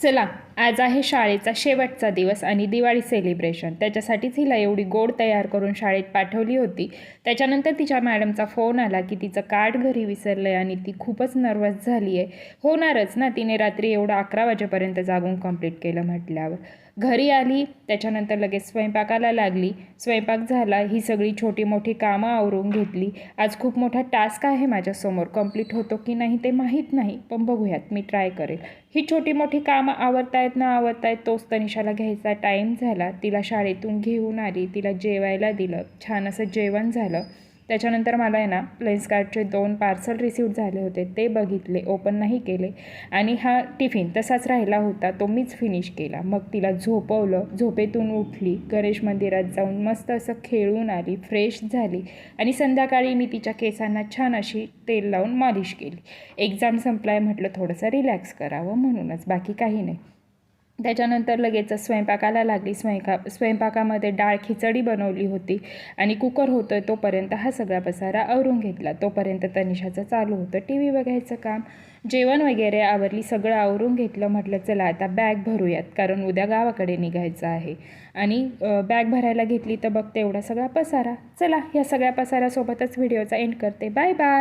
चला आज आहे शाळेचा शेवटचा दिवस आणि दिवाळी सेलिब्रेशन त्याच्यासाठीच हिला एवढी गोड तयार करून शाळेत पाठवली होती. त्याच्यानंतर तिच्या मॅडमचा फोन आला की तिचं कार्ड घरी विसरलं आहे आणि ती खूपच नर्वस झाली आहे होणारच ना तिने रात्री एवढं अकरा वाजेपर्यंत जागून कंप्लीट केलं म्हटल्यावर. घरी आली त्याच्यानंतर लगेच स्वयंपाकाला लागली. स्वयंपाक झाला ही सगळी छोटी मोठी कामं आवरून घेतली. आज खूप मोठा टास्क आहे माझ्यासमोर. कंप्लीट होतो की नाही ते माहीत नाही पण बघूयात मी ट्राय करेल. ही छोटी मोठी कामं आवडतायत ना आवडतायत तोच तनिषाला घ्यायचा टाईम झाला. तिला शाळेतून घेऊन आली तिला जेवायला दिलं. छान असं जेवण झालं. त्याच्यानंतर मला आहे ना लेन्सकार्टचे दोन पार्सल रिसीव झाले होते. ते बघितले ओपन नाही केले. आणि हा टिफिन तसाच राहिला होता तो मीच फिनिश केला. मग तिला झोपवलं झोपेतून उठली गणेश मंदिरात जाऊन मस्त असं खेळून आली फ्रेश झाली. आणि संध्याकाळी मी तिच्या केसांना छान अशी तेल लावून मॉलिश केली. एक्झाम संपलाय म्हटलं थोडंसं रिलॅक्स करावं म्हणूनच. बाकी काही नाही. त्याच्यानंतर लगेच स्वयंपाकाला लागली. स्वयंका स्वयंपाकामध्ये डाळ खिचडी बनवली होती आणि कुकर होतं तोपर्यंत हा सगळा पसारा आवरून घेतला. तोपर्यंत तनिषाचं चालू होतं टी व्ही बघायचं काम. जेवण वगैरे आवरली सगळं आवरून घेतलं. म्हटलं चला आता बॅग भरूयात कारण उद्या गावाकडे निघायचं आहे. आणि बॅग भरायला घेतली तर बघते एवढा सगळा पसारा. चला ह्या सगळ्या पसाऱ्यासोबतच व्हिडिओचा एंड करते. Bye bye.